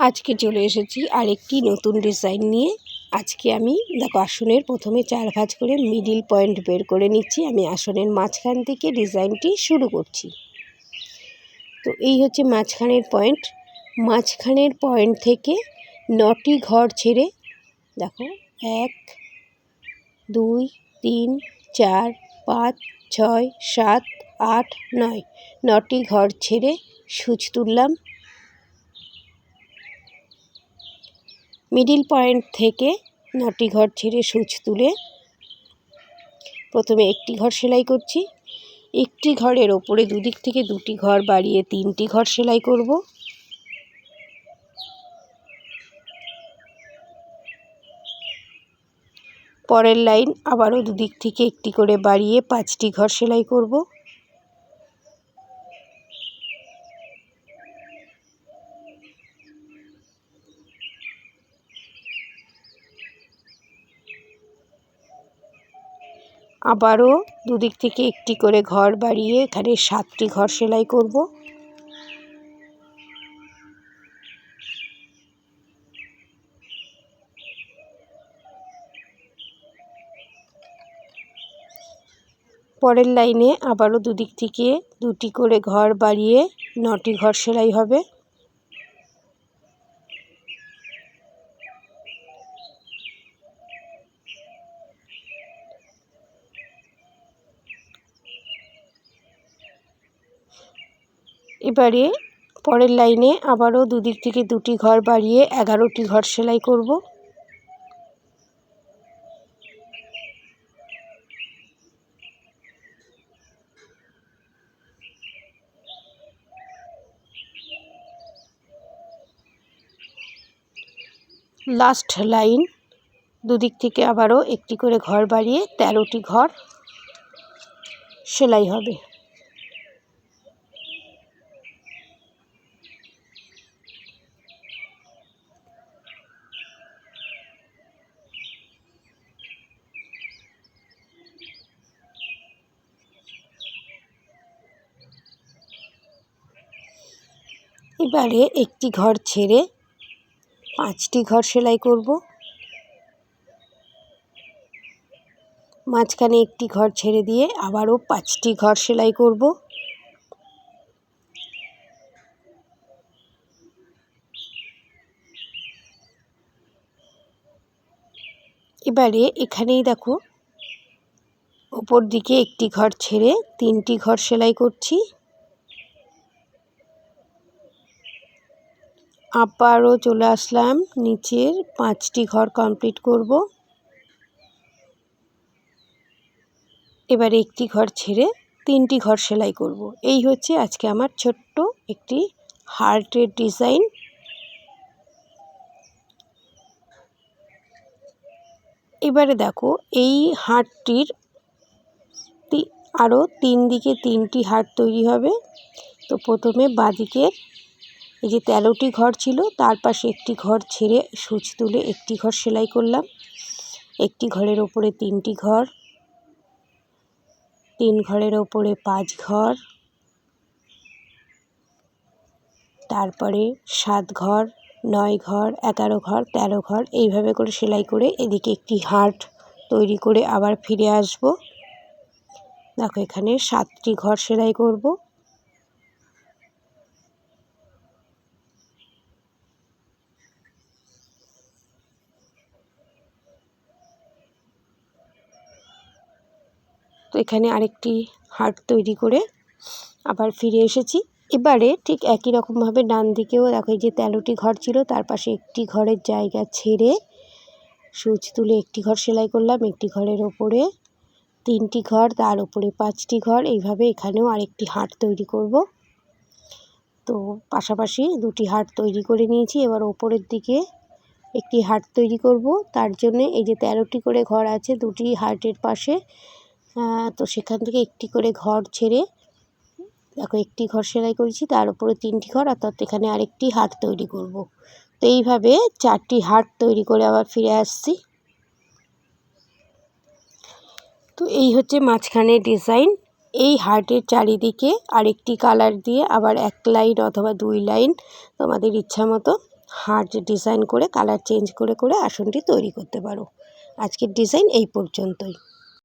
আজকে চলে এসেছি আরেকটি নতুন ডিজাইন নিয়ে। আজকে আমি, দেখো আসনের প্রথমে চার ভাঁজ করে মিডিল পয়েন্ট বের করে নিচ্ছি। আমি আসনের মাঝখান থেকে ডিজাইনটি শুরু করছি। তো এই হচ্ছে মাঝখানের পয়েন্ট মাঝখানের পয়েন্ট থেকে নটি ঘর ছেড়ে, দেখো, এক, দুই, তিন, চার, পাঁচ, ছয়, সাত, আট, নয়, নটি ঘর ছেড়ে সূচ তুললাম। মিডিল পয়েন্ট থেকে নটি ঘর ছেড়ে সূচ তুলে প্রথমে একটি ঘর সেলাই করছি। একটি ঘরের ওপরে দুদিক থেকে দুটি ঘর বাড়িয়ে তিনটি ঘর সেলাই করব। পরের লাইন আবারও দুদিক থেকে একটি করে বাড়িয়ে পাঁচটি ঘর সেলাই করব। আবারও দুদিক থেকে একটি করে ঘর বাড়িয়ে এখানে সাতটি ঘর সেলাই করব। পরের লাইনে আবারও দুদিক থেকে দুটি করে ঘর বাড়িয়ে নটি ঘর সেলাই হবে। এবারে পরের লাইনে আবারও দুদিক থেকে দুটি ঘর বাড়িয়ে এগারোটি ঘর সেলাই করব। লাস্ট লাইন, দুদিক থেকে আবারও একটি করে ঘর বাড়িয়ে তেরোটি ঘর সেলাই হবে। এবারে একটি ঘর ছেড়ে পাঁচটি ঘর সেলাই করব। মাঝখানে একটি ঘর ছেড়ে দিয়ে আবারও পাঁচটি ঘর সেলাই করব। এবারে এখানেই দেখো, ওপর দিকে একটি ঘর ছেড়ে তিনটি ঘর সেলাই করছি। আবারও চলে আসলাম নিচের পাঁচটি ঘর কমপ্লিট করব। এবারে একটি ঘর ছেড়ে তিনটি ঘর সেলাই করব। এই হচ্ছে আজকে আমার ছোট্ট একটি হার্টের ডিজাইন। এবারে দেখো, এই হার্টটির আরও তিন দিকে তিনটি হার্ট তৈরি হবে। তো প্রথমে বাঁদিকের এই যে তেরোটি ঘর ছিল, তার পাশে একটি ঘর ছেড়ে সুচ তুলে একটি ঘর সেলাই করলাম। একটি ঘরের ওপরে তিনটি ঘর, তিন ঘরের ওপরে পাঁচ ঘর, তারপরে সাত ঘর, নয় ঘর, এগারো ঘর, তেরো ঘর, এইভাবে করে সেলাই করে এদিকে একটি হার্ট তৈরি করে আবার ফিরে আসব। দেখো এখানে সাতটি ঘর সেলাই করব। এখানে আরেকটি হার্ট তৈরি করে আবার ফিরে এসেছি। এবারে ঠিক একই রকমভাবে ডান দিকেও দেখো এই যে তেরোটি ঘর ছিল, তার পাশে একটি ঘরের জায়গা ছেড়ে সুচ তুলে একটি ঘর সেলাই করলাম, একটি ঘরের ওপরে তিনটি ঘর, তার উপরে পাঁচটি ঘর। এইভাবে এখানেও আরেকটি হাট তৈরি করব। তো পাশাপাশি দুটি হাট তৈরি করে নিয়েছি। এবার ওপরের দিকে একটি হাট তৈরি করব। তার জন্য এই যে তেরোটি করে ঘর আছে, দুটি হাটের পাশে তো সেখান থেকে একটি করে ঘর ছেড়ে, দেখো একটি ঘর সেলাই করেছি, তার উপরে তিনটি ঘর অর্থাৎ এখানে আরেকটি হাট তৈরি করব। তো এইভাবে চারটি হাট তৈরি করে আবার ফিরে আসছি। তো এই হচ্ছে মাঝখানে ডিজাইন। এই হার্টের চারিদিকে আরেকটি কালার দিয়ে আবার এক লাইন অথবা দুই লাইন তোমাদের ইচ্ছা মতো হার্ট ডিজাইন করে, কালার চেঞ্জ করে করে আসনটি তৈরি করতে পারো। আজকের ডিজাইন এই পর্যন্তই।